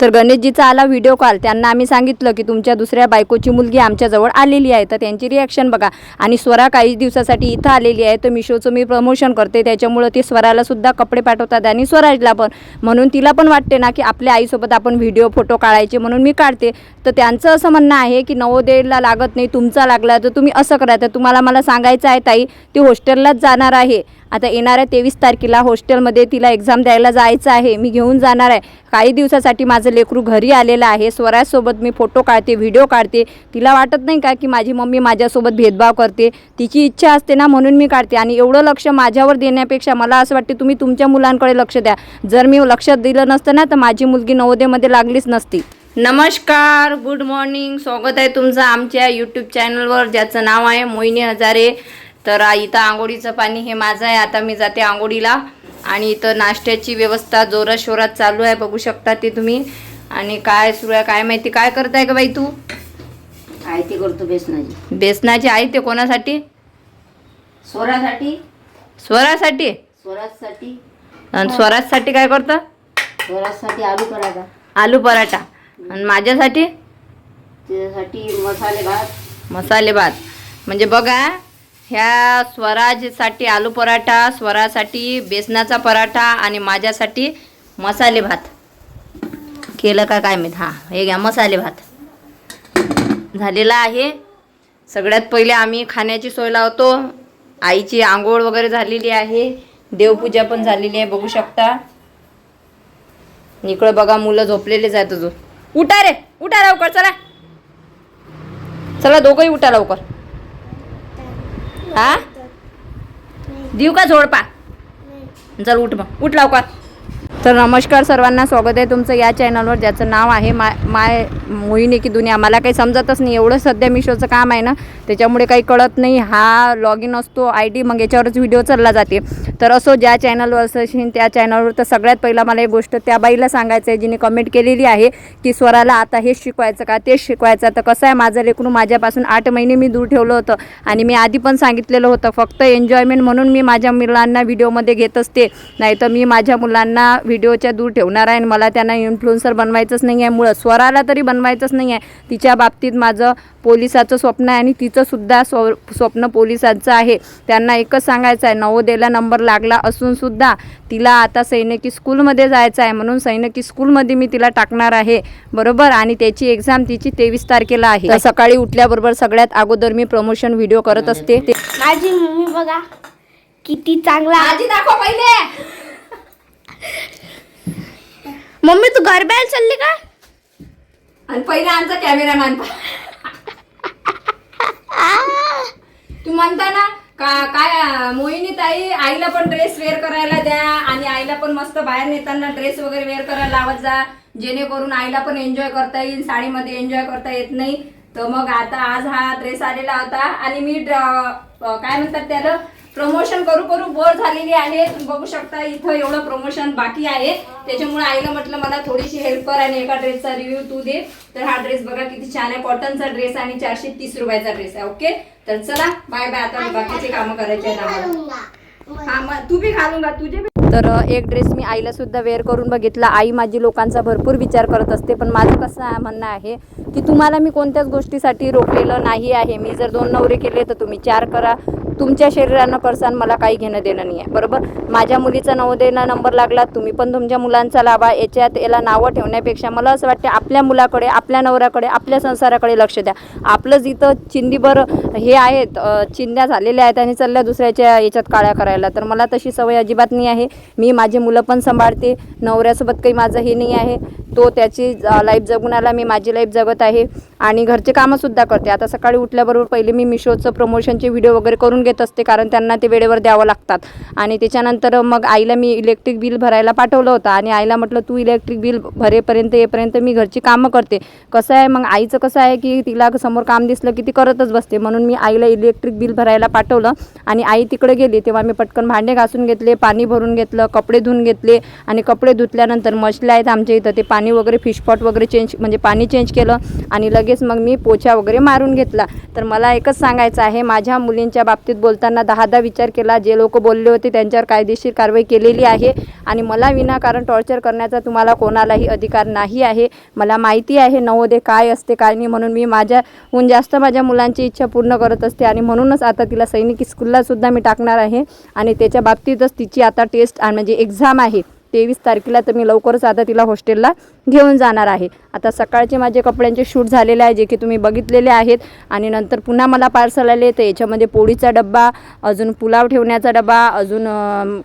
तर गणेशजीचा आला video call त्यांना आम्ही सांगितलं की तुमच्या दुसऱ्या बायकोची मुलगी आमच्याजवळ आलेली आहे. तर त्यांची रिॲक्शन बघा. आणि स्वरा काही दिवसासाठी इथं आलेली आहे. तर मिशोचं मी प्रमोशन करते. त्याच्यामुळं ते स्वराला सुद्धा कपडे पाठवतात आणि स्वराजला पण. म्हणून तिला पण वाटते ना की आपल्या आईसोबत आपण व्हिडिओ फोटो काढायचे म्हणून मी काढते. तर त्यांचं असं म्हणणं आहे की नवोदयला लागत नाही तुमचा लागला तर तुम्ही असं करा. तर तुम्हाला मला सांगायचं आहे ताई ती हॉस्टेललाच जाणार आहे. आता येणाऱ्या तेवीस तारखेला हॉस्टेलमध्ये तिला एक्झाम द्यायला जायचं आहे. मी घेऊन जाणार आहे. काही दिवसासाठी माझं लेकरू घरी आलेलं आहे. स्वराजसोबत मी फोटो काढते व्हिडिओ काढते. तिला वाटत नाही का की माझी मम्मी माझ्यासोबत भेदभाव करते? तिची इच्छा असते ना म्हणून मी काढते. आणि एवढं लक्ष माझ्यावर देण्यापेक्षा मला असं वाटते तुम्ही तुमच्या मुलांकडे लक्ष द्या. जर मी लक्ष दिलं नसतं ना तर माझी मुलगी नवोदयमध्ये लागलीच नसती. नमस्कार गुड मॉर्निंग. स्वागत आहे तुमचं आमच्या यूट्यूब चॅनलवर ज्याचं नाव आहे मोहिनी हजारे. तर इथं आंघोळीचं पाणी हे माझं आहे. आता मी जाते आंघोळीला. आणि इथं नाश्त्याची व्यवस्था जोरात शोरात चालू आहे. बघू शकता ते तुम्ही. आणि काय सुरू आहे काय माहिती काय करताय का बाई तू? आयती करतो बेसनाची. बेसनाची आहे ते कोणासाठी? स्वरासाठी. स्वरासाठी? स्वराजसाठी. आणि स्वराजसाठी काय करतं? स्वराजसाठी आलू पराठा. आलू पराठा. आणि माझ्यासाठी? त्याच्यासाठी मसाले भात. मसाले भात. म्हणजे बघा ह्या स्वराजसाठी आलू पराठा स्वरासाठी बेसनाचा पराठा आणि माझ्यासाठी मसाले भात. केलं का काय मी हां हे घ्या मसाले भात. झालेला आहे. सगळ्यात पहिले आम्ही खाण्याची सोय लावतो. आईची आंघोळ वगैरे झालेली आहे. देवपूजा पण झालेली आहे बघू शकता. इकडं बघा मुलं झोपलेलेच आहेत अजून. उठा रे उठा लवकर चला. चला दोघंही उठा लवकर. हा? देऊ का झोडपा? चल उठ मग. उठ लवकर. तर नमस्कार सर्वांना स्वागत आहे तुमचं या चॅनलवर ज्याचं नाव आहे माय माय मोहिनी की दुनिया. मला काही समजतच नाही एवढं सध्या मिशोचं काम आहे ना त्याच्यामुळे काही कळत नाही. हा लॉग इन असतो आय डी मग याच्यावरच व्हिडिओ चालला जाते. तर असो ज्या चॅनलवर असेल त्या चॅनलवर तर सगळ्यात पहिला मला एक गोष्ट त्या बाईला सांगायचं आहे जिने कमेंट केलेली आहे की स्वराला आता हेच शिकवायचं का तेच शिकवायचं. तर कसं आहे माझं लेकरू माझ्यापासून आठ महिने मी दूर ठेवलं होतं आणि मी आधी पण सांगितलेलं होतं फक्त एन्जॉयमेंट म्हणून मी माझ्या मुलांना व्हिडिओमध्ये घेत असते नाही तर मी माझ्या मुलांना व्हिडिओच्या दूर ठेवणार आहे आणि मला त्यांना इन्फ्लुएन्सर बनवायचंच नाही आहे. मुळं स्वराला तरी बनवायचंच नाही आहे. तिच्या बाबतीत माझं पोलिसाचं स्वप्न आहे आणि तिचंसुद्धा स्व स्वप्न पोलिसांचं आहे. त्यांना एकच सांगायचं आहे नवोदयला नंबर लागला असून सुद्धा तिला आता सैनिकी स्कूलमध्ये जायचं आहे. म्हणून सैनिकी स्कूलमध्ये मी तिला टाकणार आहे. बरोबर? आणि त्याची एक्झाम तिची तेवीस तारखेला आहे. सकाळी उठल्याबरोबर सगळ्यात अगोदर मी प्रमोशन व्हिडिओ करत असते. माझी मम्मी बघा किती चांगला आजी दाखव पहिले. मम्मी तू घर बाहेर चालली का? आणि पहिला आमचा कॅमेरामॅन तू म्हणता ना का काय मोहिनी ताई आईला पण ड्रेस वेअर करायला द्या आणि आईला पण मस्त बाहेर नेताना ड्रेस वगैरे वेअर करायला लावत जा. जेणेकरून आईला पण एन्जॉय करता येईल साडीमध्ये एन्जॉय करता येत नाही. तर मग आता आज हा ड्रेस आलेला होता आणि मी काय म्हणतात त्याला? प्रमोशन करू करू बोर झालेली आहे. तुम्ही बघू शकता इथं एवढं प्रमोशन बाकी आहे. त्याच्यामुळे आईला म्हटलं मला थोडीशी हेल्प कर आणि एका ड्रेसचा रिव्ह्यू तू दे. तर हा ड्रेस बघा किती छान आहे. कॉटनचा ड्रेस आणि चारशे तीस रुपयाचा ड्रेस आहे ओके तर चला बाय बाय आता बाकीचे कामं करायचे हा मग तू बी घालून का तुझे तर एक ड्रेस मी आईला सुद्धा वेअर करून बघितला. आई माझी लोकांचा भरपूर विचार करत असते पण माझं कसं म्हणणं आहे की तुम्हाला मी कोणत्याच गोष्टीसाठी रोखलेलं नाही आहे. मी जर दोन नवरे केले तर तुम्ही चार करा. तुमच्या शरीरानं करसान मला काही घेणं देणं नाही आहे बरोबर? माझ्या मुलीचा नवोदयना नंबर लागला तुम्ही पण तुमच्या मुलांचा लाभा याच्यात याला नावं ठेवण्यापेक्षा मला असं वाटते आपल्या मुलाकडे आपल्या नवऱ्याकडे आपल्या संसाराकडे लक्ष द्या. आपलं जिथं चिंदीभर हे आहेत चिंध्या झालेल्या आहेत आणि चालल्या दुसऱ्याच्या याच्यात काळ्या करायला तर मला तशी सवय अजिबात नाही आहे. मी माझी मुलं पण सांभाळते नवऱ्यासोबत काही माझं हे नाही आहे. तो त्याची लाईफ जगून आला मी माझी लाईफ जगत आहे. आणि घरचे कामंसुद्धा करते. आता सकाळी उठल्याबरोबर पहिले मी मिशोचं प्रमोशनचे व्हिडिओ वगैरे करून घेत असते कारण त्यांना ते वेळेवर द्यावं लागतात. आणि त्याच्यानंतर मग आईला मी इलेक्ट्रिक बिल भरायला पाठवलं होतं आणि आईला म्हटलं तू इलेक्ट्रिक बिल भरेपर्यंत येपर्यंत मी घरची कामं करते. कसं आहे मग आईचं कसं आहे की तिला समोर काम दिसलं की ती करतच बसते. म्हणून मी आईला इलेक्ट्रिक बिल भरायला पाठवलं आणि आई तिकडे गेली. तेव्हा मी पटकन भांडे घासून घेतले पाणी भरून घेतलं कपडे धुवून घेतले आणि कपडे धुतल्यानंतर मशल्या आहेत आमच्या इथं ते पाणी वगैरे फिशपॉट वगैरे चेंज म्हणजे पाणी चेंज केलं आणि लगेच लगेच मग मी पोछा वगैरे मारून घेतला. तर मला एकच सांगायचं आहे माझ्या मुलींच्या बाबतीत बोलताना दहादा विचार केला. जे लोक बोलले होते त्यांच्यावर कायदेशीर कारवाई केलेली आहे. आणि मला विनाकारण टॉर्चर करण्याचा तुम्हाला कोणालाही अधिकार नाही आहे. मला माहिती आहे नवोदय काय असते काय नाही म्हणून मी माझ्याहून जास्त माझ्या मुलांची इच्छा पूर्ण करत असते. आणि म्हणूनच आता तिला सैनिकी स्कूललासुद्धा मी टाकणार आहे. आणि त्याच्या बाबतीतच तिची आता टेस्ट आणि म्हणजे एक्झाम आहे. तेवीस तारखेला तर मी लवकरच आता तिला हॉस्टेलला घेऊन जाणार आहे. आता सकाळचे माझे कपड्यांचे शूट झालेले आहे जे की तुम्ही बघितलेले आहेत. आणि नंतर पुन्हा मला पार्सल आले तर याच्यामध्ये पोळीचा डब्बा अजून पुलाव ठेवण्याचा डबा अजून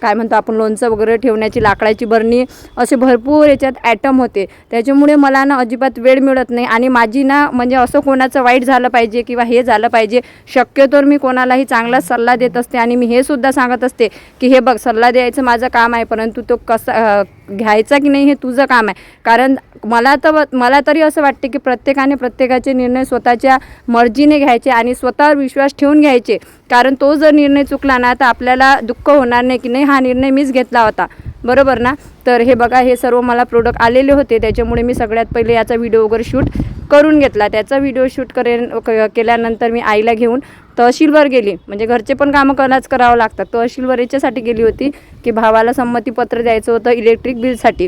काय म्हणतो आपण लोणचं वगैरे ठेवण्याची लाकडाची बरणी असे भरपूर याच्यात ॲटम होते. त्याच्यामुळे मला ना अजिबात वेळ मिळत नाही. आणि माझी ना म्हणजे असं कोणाचं वाईट झालं पाहिजे किंवा हे झालं पाहिजे शक्यतोवर मी कोणालाही चांगला सल्ला देत असते. आणि मी हे सुद्धा सांगत असते की हे बघ सल्ला द्यायचं माझं काम आहे परंतु तो कसा घ्यायचा की नाही हे तुझं काम आहे. कारण मला तर मला तरी असं वाटते की प्रत्येकाने प्रत्येकाचे निर्णय स्वतःच्या मर्जीने घ्यायचे आणि स्वतःवर विश्वास ठेवून घ्यायचे. कारण तो जर निर्णय चुकला ना तर आपल्याला दुःख होणार नाही की नाही हा निर्णय मीच घेतला होता. बरोबर ना? तर हे बघा हे सर्व मला प्रोडक्ट आलेले होते. त्याच्यामुळे मी सगळ्यात पहिले याचा व्हिडिओ वगैरे शूट करून घेतला. त्याचा व्हिडिओ शूट करेन क- केल्यानंतर मी आईला घेऊन तहसीलवर गेली. म्हणजे घरचे पण कामं कराच करावं लागतात. तहसीलवर याच्यासाठी गेली होती की भावाला संमतीपत्र द्यायचं होतं इलेक्ट्रिक बिलसाठी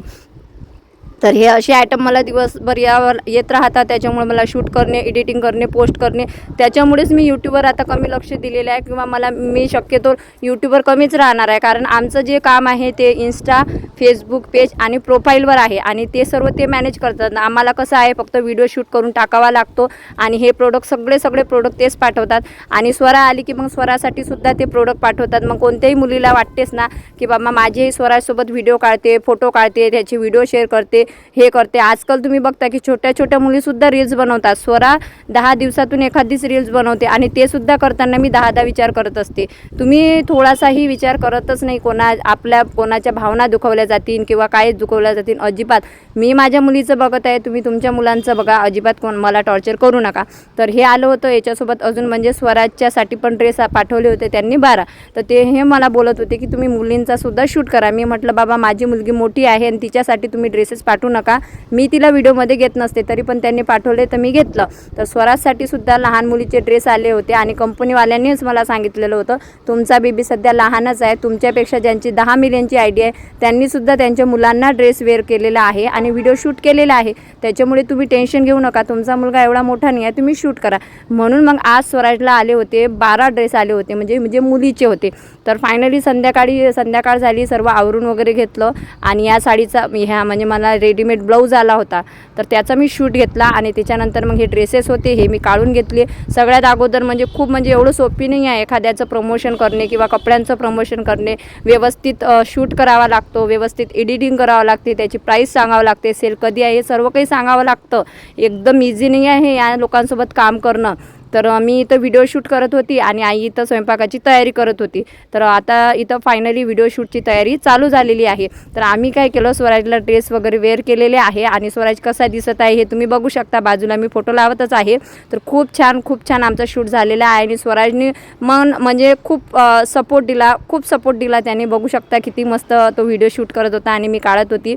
तर हे असे आयटम मला दिवसभर यावर येत राहतात. त्याच्यामुळे मला शूट करणे एडिटिंग करणे पोस्ट करणे त्याच्यामुळेच मी यूट्यूबवर आता कमी लक्ष दिलेलं आहे किंवा मला मी शक्यतो यूट्यूबवर कमीच राहणार आहे. कारण आमचं जे काम आहे ते इन्स्टा फेसबुक पेज आणि प्रोफाईलवर आहे आणि ते सर्व ते मॅनेज करतात. आम्हाला कसं आहे फक्त व्हिडिओ शूट करून टाकावा लागतो आणि हे प्रोडक्ट सगळे सगळे प्रोडक्ट तेच पाठवतात. आणि स्वरा आली की मग स्वरासाठी सुद्धा ते प्रोडक्ट पाठवतात. मग कोणत्याही मुलीला वाटतेच ना की बाबा माझेही स्वरासोबत व्हिडिओ काढते फोटो काढते त्याचे व्हिडिओ शेअर करते. हे करते. आजकाल तुम्ही बघता की छोट्या छोट्या मुलीसुद्धा रील्स बनवतात. स्वरा दहा दिवसातून एखादीच रील्स बनवते आणि ते सुद्धा करताना मी दहा दहा विचार करत असते. तुम्ही थोडासाही विचार करतच नाही. कोणा आपल्या कोणाच्या भावना दुखवल्या जातील किंवा काय दुखवल्या जातील. अजिबात. मी माझ्या मुलीचं बघत आहे. तुम्ही तुमच्या मुलांचं बघा. अजिबात कोण मला टॉर्चर करू नका. तर हे आलं होतं. याच्यासोबत अजून म्हणजे स्वराजच्यासाठी पण ड्रेस पाठवले होते त्यांनी बारा. तर ते हे मला बोलत होते की तुम्ही मुलींचा सुद्धा शूट करा. मी म्हटलं बाबा माझी मुलगी मोठी आहे आणि तिच्यासाठी तुम्ही ड्रेसेस पाठव पाठवू नका. मी तिला व्हिडिओमध्ये घेत नसते तरी पण त्यांनी पाठवले तर मी घेतलं. तर स्वराजसाठी सुद्धा लहान मुलीचे ड्रेस आले होते आणि कंपनीवाल्यांनीच मला सांगितलेलं होतं तुमचा बेबी सध्या लहानच आहे तुमच्यापेक्षा ज्यांची दहा मिलियनची आयडिया आहे त्यांनीसुद्धा त्यांच्या मुलांना ड्रेस वेअर केलेला आहे आणि व्हिडिओ शूट केलेला आहे. त्याच्यामुळे तुम्ही टेन्शन घेऊ नका तुमचा मुलगा एवढा मोठा नाही आहे तुम्ही शूट करा. म्हणून मग आज स्वराजला आले होते बारा ड्रेस आले होते म्हणजे म्हणजे मुलीचे होते. तर फायनली संध्याकाळी संध्याकाळ झाली सर्व आवरून वगैरे घेतलं आणि या साडीचा ह्या म्हणजे मला रेडीमेड ब्लाऊज आला होता. तर त्याचा मी शूट घेतला आणि त्याच्यानंतर मग हे ड्रेसेस होते हे मी काढून घेतले. सगळ्यात अगोदर म्हणजे खूप म्हणजे एवढं सोपी नाही आहे एखाद्याचं प्रमोशन करणे किंवा कपड्यांचं प्रमोशन करणे. व्यवस्थित शूट करावा लागतो व्यवस्थित एडिटिंग करावं लागते त्याची प्राईस सांगावं लागते सेल कधी आहे हे सर्व काही सांगावं लागतं. एकदम इझी नाही आहे या लोकांसोबत काम करणं. तर मी इथं व्हिडिओ शूट करत होती आणि आई इथं स्वयंपाकाची तयारी करत होती. तर आता इथं फायनली व्हिडिओ शूटची तयारी चालू झालेली आहे. तर आम्ही काय केलं स्वराजला ड्रेस वगैरे वेअर केलेले आहे आणि स्वराज कसा दिसत आहे हे तुम्ही बघू शकता. बाजूला मी फोटो लावतच आहे. तर खूप छान खूप छान आमचा शूट झालेला आहे आणि स्वराजने मन म्हणजे खूप सपोर्ट दिला खूप सपोर्ट दिला. त्याने बघू शकता किती मस्त तो व्हिडिओ शूट करत होता आणि मी काढत होती.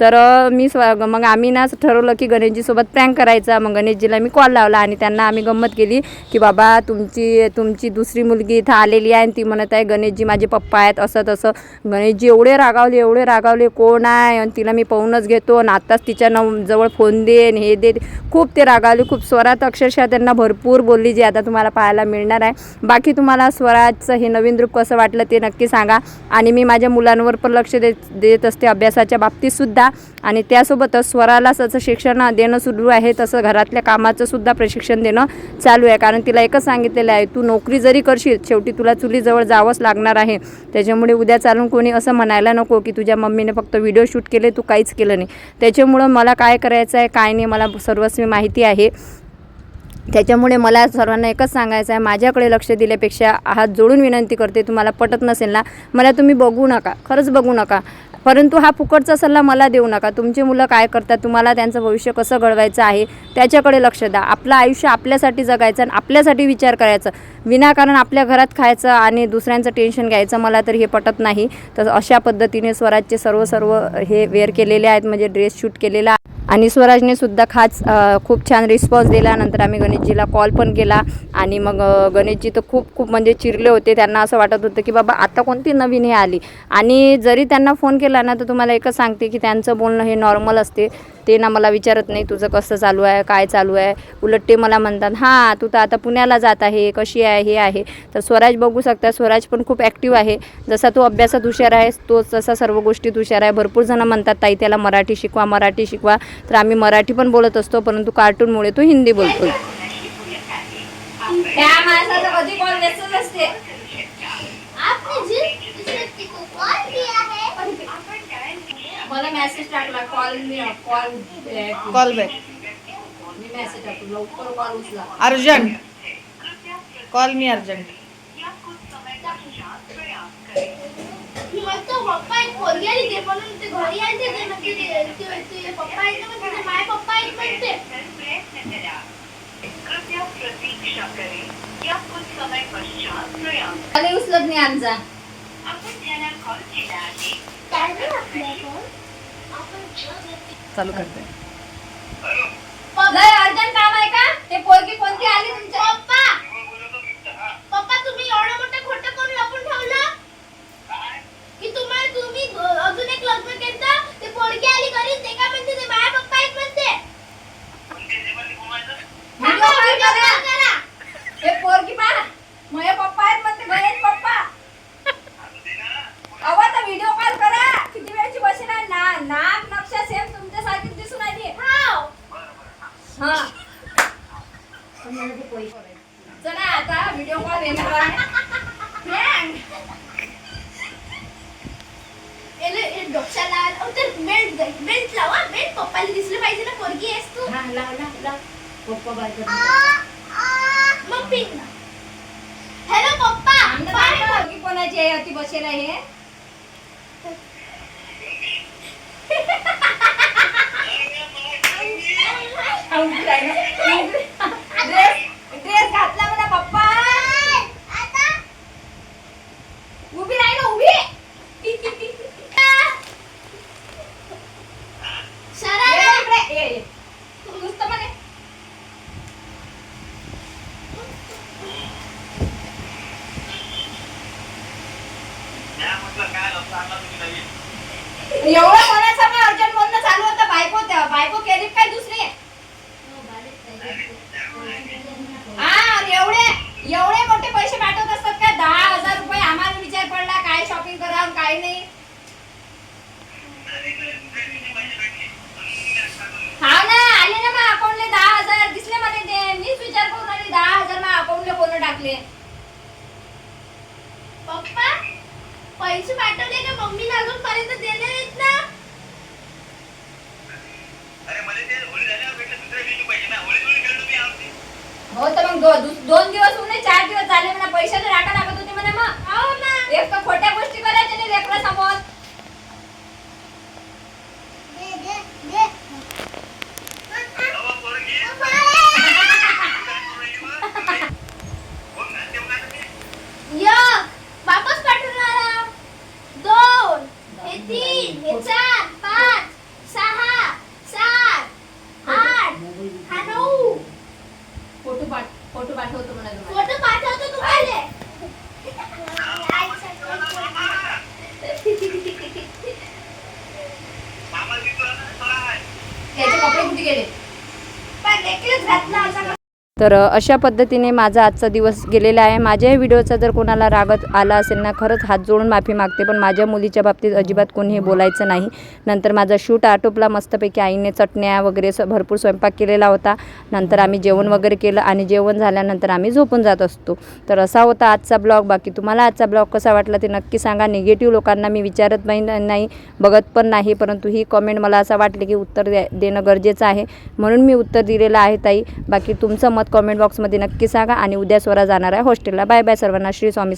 तर मी स्व मग आम्ही ना ठरवलं की गणेशजीसोबत प्रँक करायचा. मग गणेशजीला मी कॉल लावला आणि त्यांना आम्ही गंमत केली की बाबा तुमची तुमची दुसरी मुलगी इथं आलेली आहे आणि ती म्हणत आहे गणेशजी माझे पप्पा आहेत असं तसं. गणेशजी एवढे रागावले एवढे रागावले कोण आहे? आणि तिला मी पाहूनच घेतो आणि आत्ताच तिच्या न जवळ फोन देन हे दे. खूप ते रागावले खूप स्वरात अक्षरशः त्यांना भरपूर बोलली जी आता तुम्हाला पाहायला मिळणार आहे. बाकी तुम्हाला स्वराजचं हे नवीन रूप कसं वाटलं ते नक्की सांगा. आणि मी माझ्या मुलांवर पण लक्ष देत देत असते अभ्यासाच्या बाबतीतसुद्धा. आणि त्यासोबतच स्वराला असं शिक्षण देणं सुरू आहे तसं घरातल्या कामाचं सुद्धा प्रशिक्षण देणं चालू आहे. कारण तिला एकच सांगितलेलं आहे तू नोकरी जरी करशील शेवटी तुला चुलीजवळ जावंच लागणार आहे. त्याच्यामुळे उद्या चालून कोणी असं म्हणायला नको की तुझ्या मम्मीने फक्त व्हिडिओ शूट केले तू काहीच केलं नाही. त्याच्यामुळं मला काय करायचं आहे काय नाही मला सर्वस्वी माहिती आहे. त्याच्यामुळे मला सर्वांना एकच सांगायचं आहे माझ्याकडे लक्ष दिल्यापेक्षा हात जोडून विनंती करते तुम्हाला पटत नसेल ना मला तुम्ही बघू नका खरंच बघू नका. परंतु हा फुकटचा सल्ला मला देऊ नका. तुमची मुलं काय करतात तुम्हाला त्यांचं भविष्य कसं घडवायचं आहे त्याच्याकडे लक्ष द्या. आपलं आयुष्य आपल्यासाठी जगायचं आणि आपल्यासाठी विचार करायचा. विनाकारण आपल्या घरात खायचं आणि दुसऱ्यांचं टेन्शन घ्यायचं मला तर हे पटत नाही. तर अशा पद्धतीने स्वराजचे सर्व सर्व हे वेअर केलेले आहेत. म्हणजे ड्रेस शूट केलेला आणि स्वराजने सुद्धा खास खूप छान रिस्पॉन्स दिला. नंतर आम्ही गणेशजीला कॉल पण केला. आणि मग गणेशजी तर खूप खूप म्हणजे चिरले होते. त्यांना असं वाटत होतं की बाबा आता कोणती नवीन हे आली? आणि जरी त्यांना फोन केला ना तर तुम्हाला एकच सांगते की त्यांचं बोलणं हे नॉर्मल असते. ते ना मला विचारत नाही तुझं कसं चालू आहे? काय चालू आहे? उलट ते मला म्हणतात हां तू तर आता पुण्याला जात आहे. कशी आहे? हे आहे. तर स्वराज बघू शकता स्वराज पण खूप ॲक्टिव्ह आहे. जसा तो अभ्यासात हुशार आहे तो तसा सर्व गोष्टीत हुशार आहे. भरपूर जणं म्हणतात ताई त्याला मराठी शिकवा मराठी शिकवा. तर आम्ही मराठी पण बोलत असतो परंतु कार्टूनमुळे तो हिंदी बोलतो. है मला मेसेज टाकला कॉल मी कॉल कॉल बॅक मी मेसेज टाकलो लवकर कॉल उचला. अर्जंट. कॉल मी अर्जंट मग तो पप्पा एक पोरगी आली ते म्हणून ते घरी आले ते म्हणजे ते- ते- ते पप्पा आहेत ना म्हणजे ते माय पप्पा आहेत म्हणते कृपया प्रतीक्षा करें या कुछ समय पश्चात प्रयास कॉल उचलत नाही आमचा आपण ज्याला कॉल केला आहे काय नाही आपल्या फोन आपण ज्या व्यक्ती चालू करते. लय अर्जंट काम आहे का? ते पोरगी कोणती आली तुमच्या पप्पा पप्पा तुम्ही एवढं मोठं खोटं करून लपून ठेवलं की तुम्हाला तुम्ही अ- अजून एक लग्न केलं ते पोरगी आली घरी ते काय म्हणते ते माझ्या पप्पा आहेत म्हणते व्हिडिओ कॉल व्हिडिओ करा कॉल करा हे पोरगी पहा माझे पप्पा आहेत म्हणते गणेश पप्पा अहो तर व्हिडिओ कॉल करा किती वेळची बसेल आहे ना नाक नक्षा सेम तुमच्यासारखीच दिसून आली हाव हा चला आता व्हिडिओ कॉल येणार आहे Prank. एले ए डोक्याला अहो ते बेल्ट लावा बेल्ट. पप्पाला दिसलं पाहिजे ना पोरगी आहेस तू. हा, लाव, लाव, लाव. पप्पा बाय कर. मग पिन हॅलो पप्पा. काय पोरगी कोणाची आहे? अति बसेल आहे हे? ड्रेस घातला म्हणा पप्पा उभी राही ना उभी शरारा ये इकडे, ये, ये. नुसतं म्हणे एवढं कोणासमोर अर्जंट बोलणं चालू होतं बायको त्या बायको केली काय दुसरी हा आणि एवढे एवढे मोठे पैसे पाठवत असतात का दहा हजार रुपये आम्हाला विचार पडला काय शॉपिंग करा काय नाही हा ना आले ना मग अकाउंटले दहा हजार दिसले मला ते मीच दहा हजार मग अकाउंटले कोण टाकले? पप्पा पैसे पाठवले का मम्मीला अजूनपर्यंत दिले नाहीत ना? हो तर मग दो, दु- दोन दिवस होऊन नाही, चार दिवस झाले म्हणा. पैशाचे टाका लागत होते म्हणा मग. हो ना. एक तर खोट्या गोष्टी करायच्या नाही लेकरा समोर एक वापस पाठवणारा दोन हे तीन हे चार पाच सहा सात आठ हा नऊ फोटो पाठ फोटो पाठवतो म्हणा तुम्हाला फोटो पाठवतो तुम्हाला त्याचे कपडे कुठे गेले पण necklace घातला असा तर अशा पद्धतीने माझा आजचा दिवस गेलेला आहे. माझ्या व्हिडिओचा जर कोणाला रागत आला असेल ना खरंच हात जोडून माफी मागते पण माझ्या मुलीच्या बाबतीत अजिबात कोणी हे बोलायचं नाही. नंतर माझा शूट आटोपला मस्तपैकी आईने चटण्या वगैरे स भरपूर स्वयंपाक केलेला होता. नंतर आम्ही जेवण वगैरे केलं आणि जेवण झाल्यानंतर आम्ही झोपून जात असतो. तर असा होता आजचा ब्लॉग. बाकी तुम्हाला आजचा ब्लॉग कसा वाटला ते नक्की सांगा. निगेटिव्ह लोकांना मी विचारत नाही नाही बघत पण नाही परंतु ही कमेंट मला असं वाटले की उत्तर द्या देणं गरजेचं आहे. म्हणून मी उत्तर दिलेलं आहे ताई. बाकी तुमचं मत कमेंट बॉक्समध्ये नक्की सांगा आणि उद्या स्वरा जाणार आहे हॉस्टेलला. बाय बाय सर्वांना. श्री स्वामी